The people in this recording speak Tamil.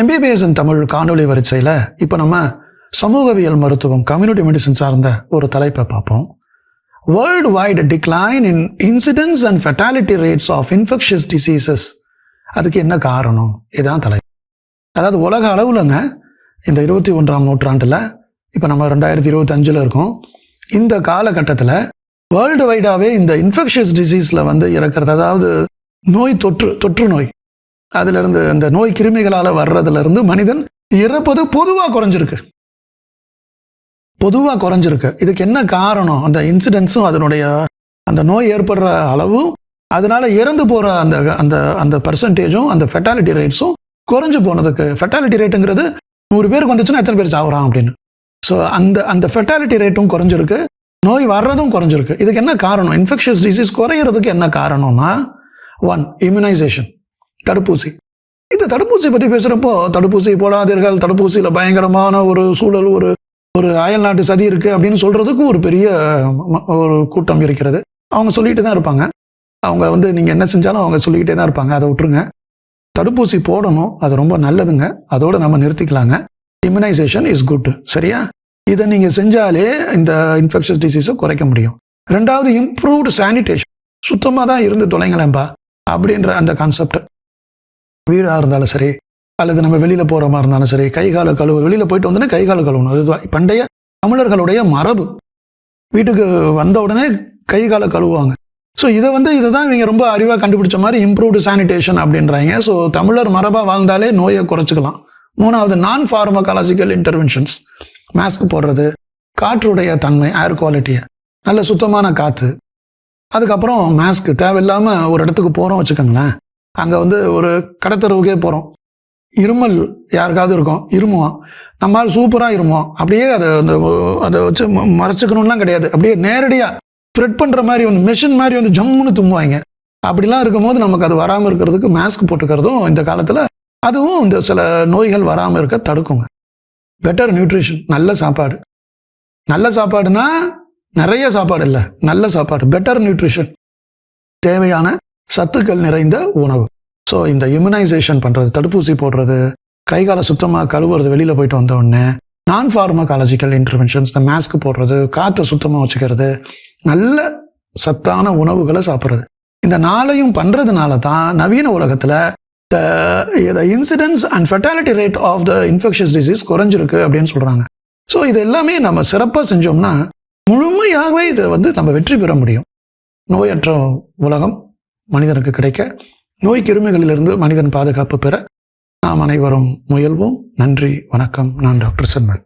எம்பிபிஎஸ் தமிழ் காணொலி வரிசையில் இப்போ நம்ம சமூகவியல் மருத்துவம் கம்யூனிட்டி மெடிசன் சார்ந்த ஒரு தலைப்பை பார்ப்போம். World wide decline in incidents and fatality rates of infectious diseases அதுக்கு என்ன காரணம்? இதுதான் தலை அதாவது உலக அளவுலங்க இந்த இருபத்தி ஒன்றாம் நூற்றாண்டில் இப்போ நம்ம ரெண்டாயிரத்தி இருபத்தஞ்சில் இருக்கோம். இந்த காலகட்டத்தில் வேர்ல்டு வைடாகவே இந்த இன்ஃபெக்ஷஸ் டிசீஸில் வந்து இறக்கிறது அதாவது நோய் தொற்று தொற்று நோய். அதிலிருந்து அந்த நோய் கிருமிகளால் வர்றதுலேருந்து மனிதன் இறப்பது பொதுவாக குறைஞ்சிருக்கு. பொதுவாக குறைஞ்சிருக்கு. இதுக்கு என்ன காரணம்? அந்த இன்சிடென்ட்ஸும் அதனுடைய அந்த நோய் ஏற்படுற அளவும் அதனால இறந்து போகிற அந்த அந்த அந்த பர்சன்டேஜும் அந்த ஃபெட்டாலிட்டி ரேட்ஸும் குறைஞ்சு போனதுக்கு ஃபெட்டாலிட்டி ரேட்டுங்கிறது நூறு பேருக்கு வந்துச்சுன்னா எத்தனை பேர் சாகுறான் அப்படின்னு. ஸோ அந்த அந்த ஃபெட்டாலிட்டி ரேட்டும் குறைஞ்சிருக்கு. நோய் வர்றதும் குறைஞ்சிருக்கு. இதுக்கு என்ன காரணம்? இன்ஃபெக்ஷியஸ் டிசீஸ் குறையிறதுக்கு என்ன காரணம்னா ஒன் இம்யூனைசேஷன் தடுப்பூசி. இந்த தடுப்பூசி பற்றி பேசுகிறப்போ தடுப்பூசி போடாதீர்கள் தடுப்பூசியில் பயங்கரமான ஒரு சூழல் ஒரு ஒரு அயல் நாட்டு சதி இருக்குது அப்படின்னு சொல்கிறதுக்கும் ஒரு பெரிய ம- ஒரு கூட்டம் இருக்கிறது. அவங்க சொல்லிட்டு தான் இருப்பாங்க. அவங்க வந்து நீங்கள் என்ன செஞ்சாலும் அவங்க சொல்லிக்கிட்டே தான் இருப்பாங்க. அதை விட்டுருங்க. தடுப்பூசி போடணும். அது ரொம்ப நல்லதுங்க. அதோடு நம்ம நிறுத்திக்கலாங்க. இம்யூனைசேஷன் இஸ் குட் சரியா? இதை நீங்கள் செஞ்சாலே இந்த இன்ஃபெக்ஷஸ் டிசீஸை குறைக்க முடியும். ரெண்டாவது இம்ப்ரூவ்டு சானிடேஷன் சுத்தமாக தான் இருந்து தொலைங்களேன்பா அப்படின்ற அந்த கான்செப்ட் வீடாக இருந்தாலும் சரி அல்லது நம்ம வெளியில் போகிற மாதிரி இருந்தாலும் சரி கை கால கழுவு வெளியில் போயிட்டு வந்தோடனே கை கால கழுவணும். அதுதான். பண்டைய தமிழர்களுடைய மரபு. வீட்டுக்கு வந்த உடனே கை கால கழுவுவாங்க. ஸோ இதை வந்து இதை தான் இவங்க ரொம்ப அறிவாக கண்டுபிடிச்ச மாதிரி இம்ப்ரூவ்டு சானிடேஷன் அப்படின்றாங்க. ஸோ தமிழர் மரபாக வாழ்ந்தாலே நோயை குறைச்சிக்கலாம். மூணாவது நான் ஃபார்மகாலஜிக்கல் இன்டர்வென்ஷன்ஸ் மாஸ்க் போடுறது காற்றுடைய தன்மை ஏர் குவாலிட்டியை நல்ல சுத்தமான காற்று அதுக்கப்புறம் மாஸ்க் தேவையில்லாமல் ஒரு இடத்துக்கு போகிறோம் வச்சுக்கோங்களேன். அங்கே வந்து ஒரு கடத்தரவுக்கே போகிறோம் இருமல் யாருக்காவது இருக்கும்? இருமுவான் நம்மால் சூப்பராக இருமுவான் அப்படியே அதை அந்த அதை வச்சு ம- கிடையாது. அப்படியே நேரடியாக ஸ்ப்ரெட் பண்ணுற மாதிரி வந்து மெஷின் மாதிரி வந்து ஜம்முன்னு தும்புவாங்க. அப்படிலாம் இருக்கும்போது நமக்கு அது வராமல் இருக்கிறதுக்கு மாஸ்க் போட்டுக்கிறதும் இந்த காலத்தில் அதுவும் இந்த சில நோய்கள் வராமல் இருக்க தடுக்குங்க. பெட்டர் நியூட்ரிஷன் நல்ல சாப்பாடு. நல்ல சாப்பாடுனா நிறைய சாப்பாடு இல்லை. நல்ல சாப்பாடு. பெட்டர் நியூட்ரிஷன் தேவையான சத்துக்கள் நிறைந்த உணவு. ஸோ இந்த இம்யூனைசேஷன் பண்ணுறது தடுப்பூசி போடுறது கை காலை சுத்தமாக கழுவுறது வெளியில் போயிட்டு வந்த உடனே நான் ஃபார்மகாலஜிக்கல் இன்டர்வென்ஷன்ஸ் இந்த மாஸ்க் போடுறது காற்றை சுத்தமாக வச்சுக்கிறது நல்ல சத்தான உணவுகளை சாப்பிட்றது. இந்த நாளையும் பண்ணுறதுனால தான் நவீன உலகத்தில் the incidence and fatality rate of the infectious disease குறைஞ்சிருக்கு அப்படின்னு சொல்கிறாங்க ஸோ இது எல்லாமே நம்ம சிறப்பாக செஞ்சோம்னா முழுமையாகவே இதை வந்து நம்ம வெற்றி பெற முடியும். நோயற்ற உலகம் மனிதனுக்கு கிடைக்க நோய் கிருமிகளிலிருந்து மனிதன் பாதுகாப்பு பெற நாம் அனைவரும் முயல்வோம். நன்றி வணக்கம். நான் டாக்டர் சன்மல்